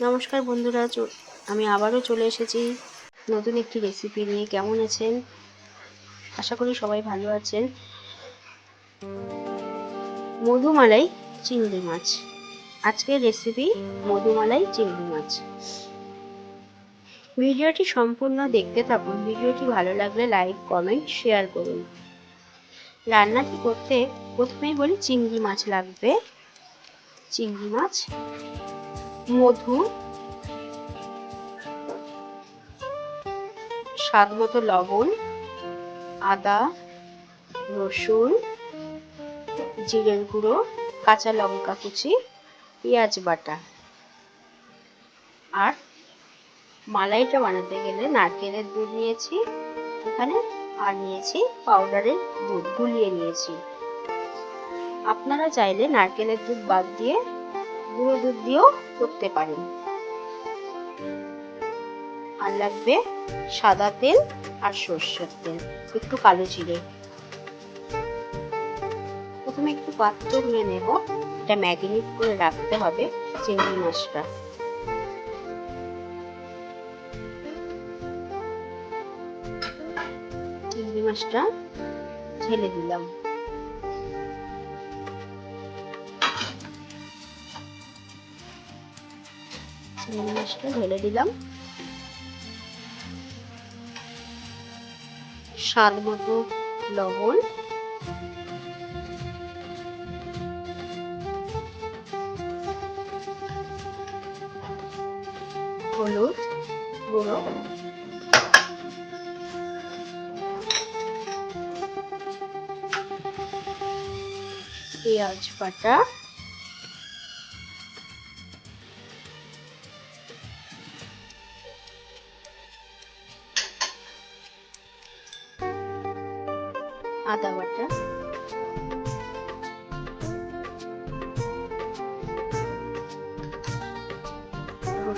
নমস্কার বন্ধুরা আমি আবারও চলে এসেছি নতুন একটি রেসিপি নিয়ে। কেমন আছেন? আশা করি সবাই ভালো আছেন। মধুমালাই চিংড়ি মাছ। আজকের রেসিপি মধুমালাই চিংড়ি মাছ। ভিডিওটি সম্পূর্ণ দেখতে থাকুন। ভিডিওটি ভালো লাগলে লাইক কমেন্ট শেয়ার করুন। রান্নাটি করতে? প্রথমেই বলি চিংড়ি মাছ লাগবে। চিংড়ি মাছ মধু, স্বাদ মতো লবণ, আদা, রসুন, জিরের গুঁড়ো, কাঁচা লঙ্কা কুচি, পেঁয়াজ বাটা। আর মালাইটা বানাতে গেলে নারকেলের দুধ নিয়েছি, এখানে আর নিয়েছি পাউডারের দুধ, গুলিয়ে নিয়েছি। আপনারা চাইলে নারকেলের দুধ বাদ দিয়ে গুঁড়ো দুধ দিয়েও করতে পারেন আর লাগবে সাদা তেল আর সর্ষের তেল, একটু কালো জিরে। প্রথমে একটু পাত্র নিয়ে নেব, এটা ম্যাগনেট করে রাখতে হবে চিংড়ি মাছটা। চিংড়ি মাছটা ঢেলে দিলাম। মাছটা ঢেলে দিলাম। স্বাদ মতো লবণ। হলুদ গুঁড়ো। পেঁয়াজ বাটা।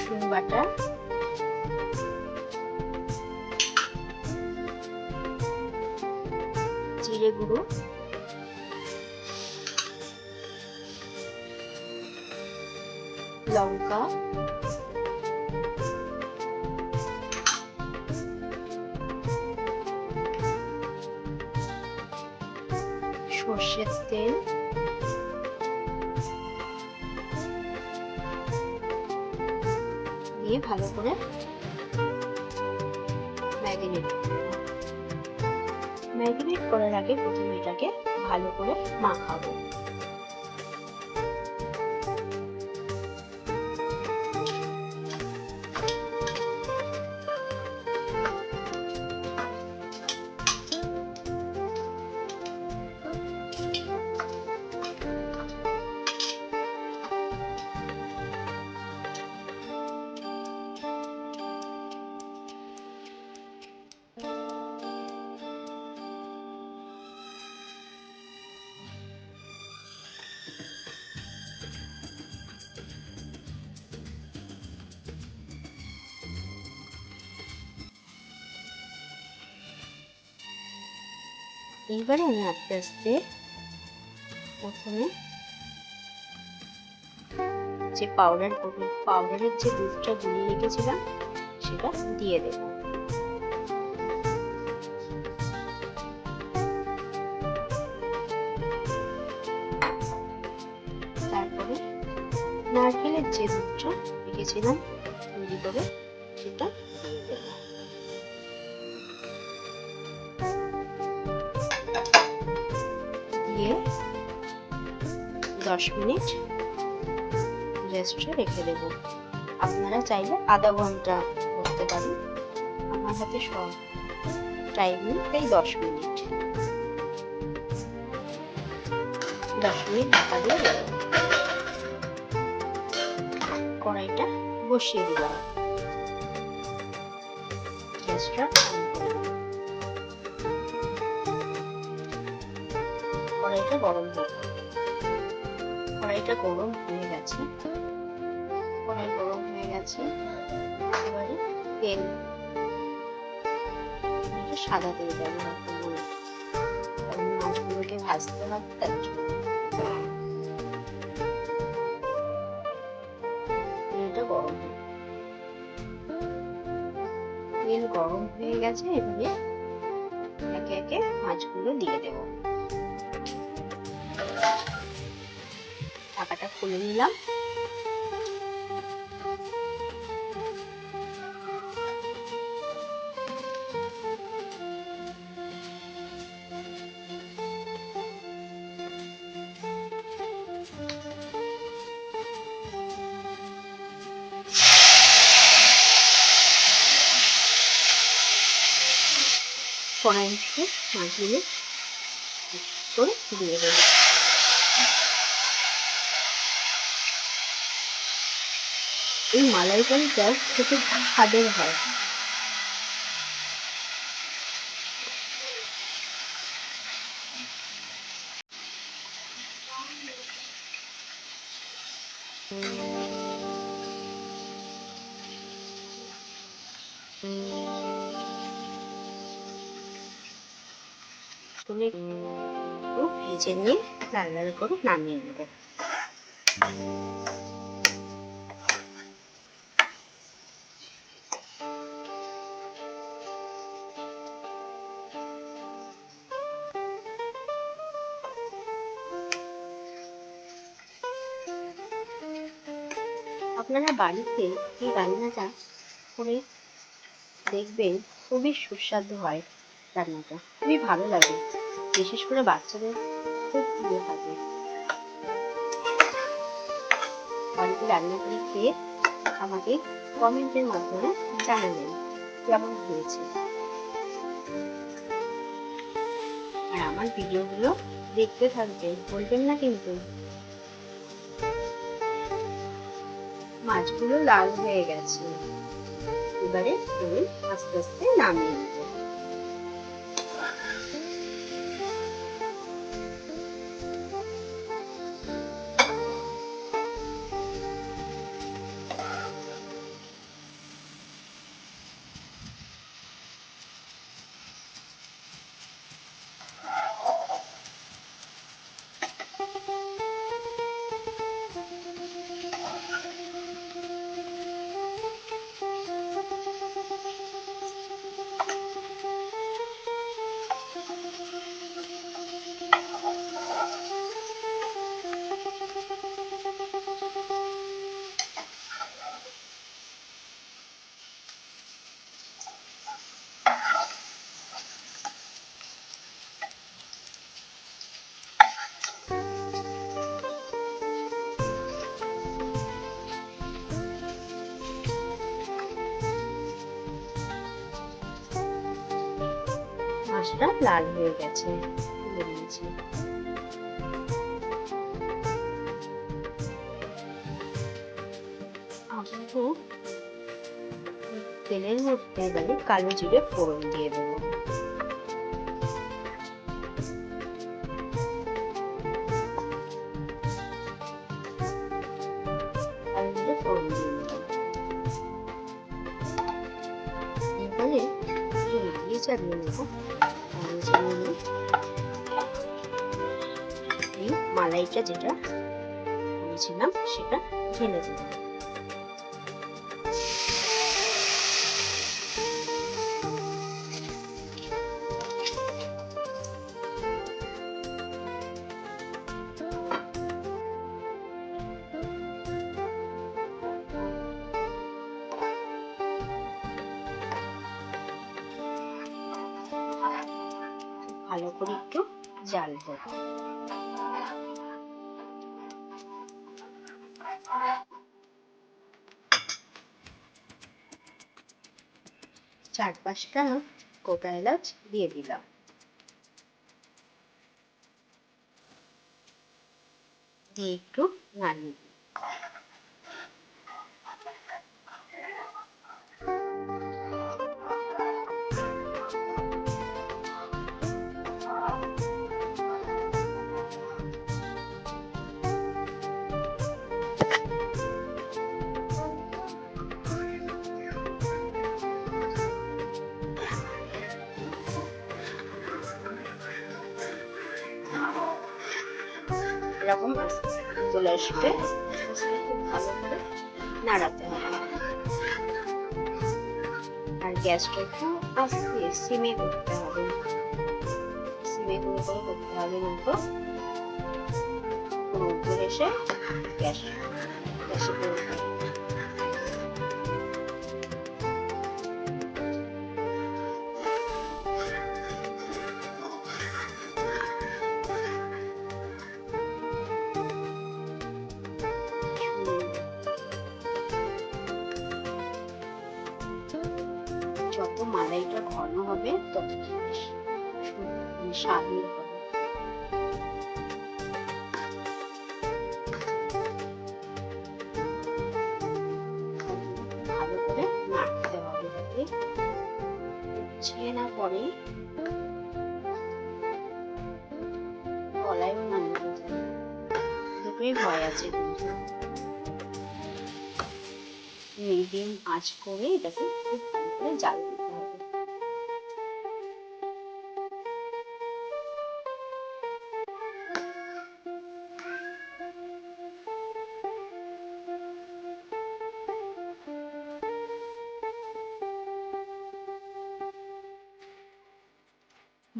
রসুন বাটা। জিরে গুঁড়ো। লঙ্কা। সর্ষের তেল। দিয়ে ভালো করে ম্যাগিনেট ম্যাগিনেট করার আগে প্রথমে এটাকে ভালো করে মাখাবো। এইবারে আমি আস্তে আস্তে প্রথমে যে পাউডার পাউডারের যে দুধটা গুলিয়ে রেখেছিলাম, সেটা দিয়ে দেব। তারপরে নারকেলের যে দুধটা রেখেছিলাম, তৈরি করে সেটা দিয়ে দেবো। দিয়ে দশ মিনিট রেস্টে রেখে দেবো। আপনারা চাইলে আধা ঘণ্টা করতে পারেন। আমার হাতে সব টাইমিং এই দশ মিনিট। দশ মিনিট ঢাকা দিয়ে কড়াইটা বসিয়ে দিলাম। গ্যাসটা কড়াইটা গরম করব কড়াইটা গরম হয়ে গেছে। কড়াই গরম হয়ে গেছে। এবারে তেল। সাদা তেল ব্যবহার করব। মাছগুলোকে ভাজতে ভাজতে গরম তেল গরম হয়ে গেছে, এবারে একে একে মাছগুলো দিয়ে দেবো। ঢাকাটা খুলে নিলাম। কড়াই একটু মাছগুলো করে দিয়ে দেবো। এই মালাইকারিটা খেতে স্বাদের হয়। একটু ভেজে নিয়ে লাল লাল করে নামিয়ে নেব। আপনারা বাড়িতে এই রান্নাটা করে দেখবেন খুবই সুস্বাদু হয় রান্নাটা। খুবই ভালো লাগে। বিশেষ করে বাচ্চাদের খুব প্রিয় থাকে বাড়িতে রান্না করে খেয়ে আমাকে কমেন্টের মাধ্যমে জানাবেন কেমন হয়েছে। আর আমার ভিডিওগুলো দেখতে থাকবেন, বলবেন না কিন্তু। মাছগুলো লাল হয়ে গেছে। এবারে আমি আস্তে আস্তে নামিয়ে মাছটা লাল হয়ে গেছে। তেলের মধ্যে এবারে কালো জিরে ফোড়ন দিয়ে দেবো। দিয়ে এবারে নেব। এই মালাইটা যেটা বলেছিলাম সেটা ঢেলে দিলাম ভালো করে একটু জাল দেব। চার পাঁচটা গোটা এলাচ দিয়ে দিলাম। দিয়ে একটু নাড়িয়ে দিই এরকম চলে আসবে। নাড়াতে হবে। আর গ্যাসটা একটু আস্তে সিমে করতে হবে। সিমে করে করে করতে হবে কিন্তু। এসে গ্যাস, গ্যাসে মালাইটা ঘন হবে তত স্বাদের হবে। ভালো করে নাড়তে হবে না পড়ে। গলায়ও না যায় দুটোই ভয় আছে কিন্তু। মিডিয়াম আঁচ করে এটাকে জাল দিতে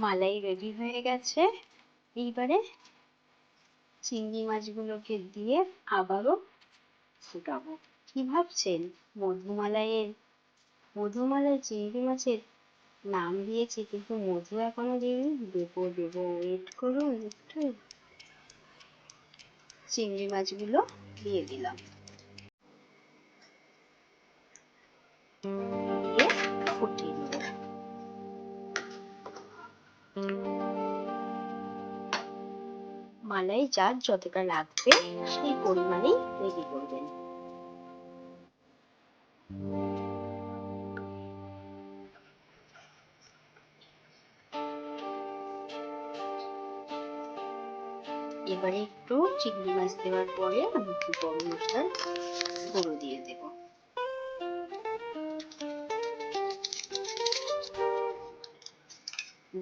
মালাই রেডি হয়ে গেছে। এইবারে চিংড়ি মাছগুলোকে দিয়ে আবারও ফুটাবো। কি ভাবছেন? মধুমালাইয়ের, মধুমালাই চিংড়ি মাছের নাম দিয়েছে, কিন্তু মধু এখনও দিইনি দেবো দেবো ওয়েট করুন একটু। চিংড়ি মাছগুলো দিয়ে দিলাম। মালাই যার যতটা লাগবে সেই পরিমাণেই রেডি করবেন। এবারে একটু চিংড়ি মাছ দেওয়ার পরে আমি একটু গরম মশলার গুঁড়ো দিয়ে দেব।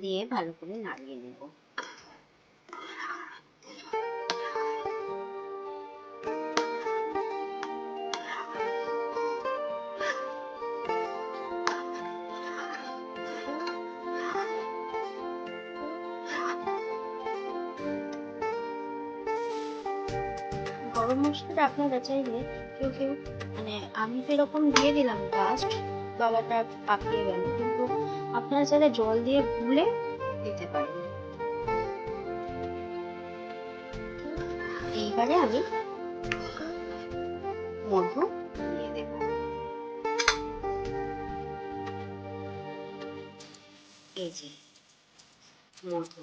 দিয়ে ভালো করে নাড়িয়ে নেব। গরম মশলাটা আপনারা চাইলে কেউ কেউ মানে আমি তো এরকম দিয়ে দিলাম ফার্স্ট তলাটা পাকিয়ে গেল। কিন্তু আপনারা চাইলে জল দিয়ে গুলে দিতে পারেন। এইবারে আমি মধু দিয়ে দেব। এই যে মধু।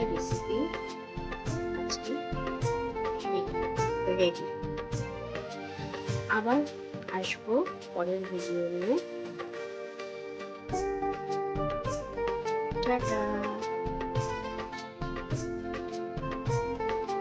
চিংড়ি রেসিপি রেডি আবার আসব পরের ভিডিও নিয়ে। টাটা।